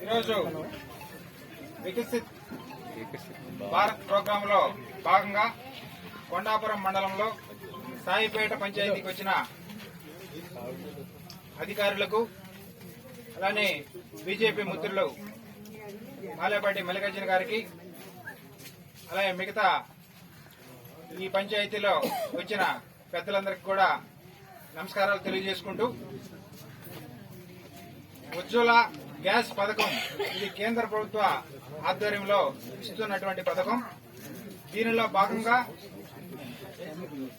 ఈరోజు వికసిత్ భారత్ ప్రోగ్రాంలో భాగంగా కొండాపురం మండలంలో సాయిపేట పంచాయతీకి వచ్చిన అధికారులకు అలానే బీజేపీ ముద్రులు మాలేపాటి మల్లికార్జున గారికి అలాగే మిగతా ఈ పంచాయతీలో వచ్చిన పెద్దలందరికీ కూడా నమస్కారాలు తెలియజేసుకుంటూ ఉజ్వల గ్యాస్ పథకం ఇది కేంద్ర ప్రభుత్వ ఆధ్వర్యంలో ఇస్తున్నటువంటి పథకం. దీనిలో భాగంగా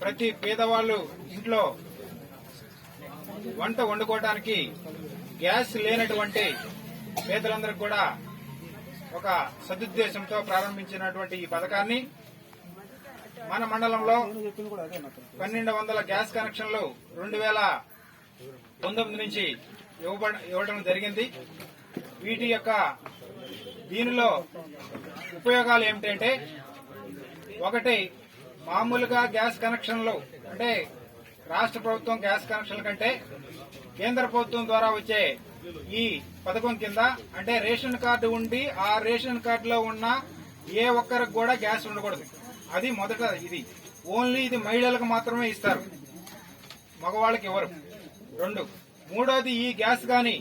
ప్రతి పేదవాళ్ళు ఇంట్లో వంట వండుకోవడానికి గ్యాస్ లేనటువంటి పేదలందరికీ కూడా ఒక సదుద్దేశంతో ప్రారంభించినటువంటి ఈ పథకాన్ని మన మండలంలో పన్నెండు వందల గ్యాస్ కనెక్షన్లు రెండు వేల పంతొమ్మిది నుంచి ఇవ్వడం జరిగింది. వీటి యొక్క దీనిలో ఉపయోగాలు ఏమిటంటే ఒకటి మామూలుగా గ్యాస్ కనెక్షన్లు అంటే రాష్ట్ర ప్రభుత్వం గ్యాస్ కనెక్షన్ల కంటే కేంద్ర ప్రభుత్వం ద్వారా వచ్చే ఈ పథకం కింద అంటే రేషన్ కార్డు ఉండి ఆ రేషన్ కార్డులో ఉన్న ఏ ఒక్కరికి కూడా గ్యాస్ ఉండకూడదు. అది మొదట ఇది. ఓన్లీ ఇది మహిళలకు మాత్రమే ఇస్తారు. మగవాళ్ళకి ఇవ్వరు రెండు. మూడోది ఈ గ్యాస్ కానీ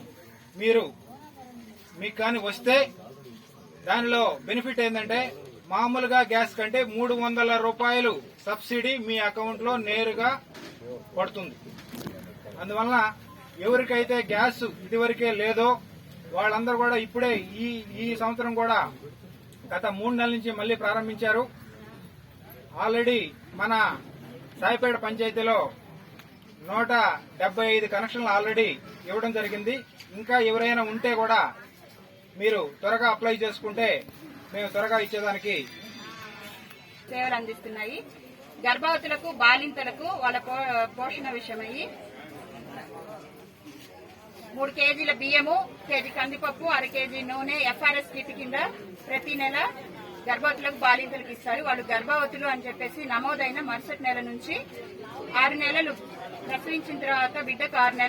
మీరు మీకు కానీ వస్తే దానిలో బెనిఫిట్ ఏంటంటే మామూలుగా గ్యాస్ కంటే మూడు వందల రూపాయలు సబ్సిడీ మీ అకౌంట్లో నేరుగా పడుతుంది. అందువలన ఎవరికైతే గ్యాస్ ఇదివరకే లేదో వాళ్ళందరూ కూడా ఇప్పుడే ఈ ఈ సంవత్సరం కూడా గత మూడు నెలల నుంచి మళ్ళీ ప్రారంభించారు. ఆల్రెడీ మన సాయిపేట పంచాయతీలో నూట డెబ్బై ఐదు కనెక్షన్లు ఆల్రెడీ ఇవ్వడం జరిగింది. ఇంకా ఎవరైనా ఉంటే కూడా మీరు త్వరగా అప్లై చేసుకుంటే మేము త్వరగా ఇచ్చేదానికి సేవలు అందిస్తున్నాయి. గర్భవతులకు బాలింతలకు వాళ్ళ పో- పోషణ విషయమై మూడు కేజీల బియ్యము కేజీ కందిపప్పు అర కేజీ నూనె ఎఫ్ఆర్ఎస్ కిట్ కింద ప్రతి నెల గర్భవతులకు బాలింతలకు ఇస్తారు. వాళ్ళు గర్భవతులు అని చెప్పేసి నమోదైన మరుసటి నెల నుంచి ఆరు నెలలు ప్రసవించిన తర్వాత బిడ్డకు ఆరు నెలలు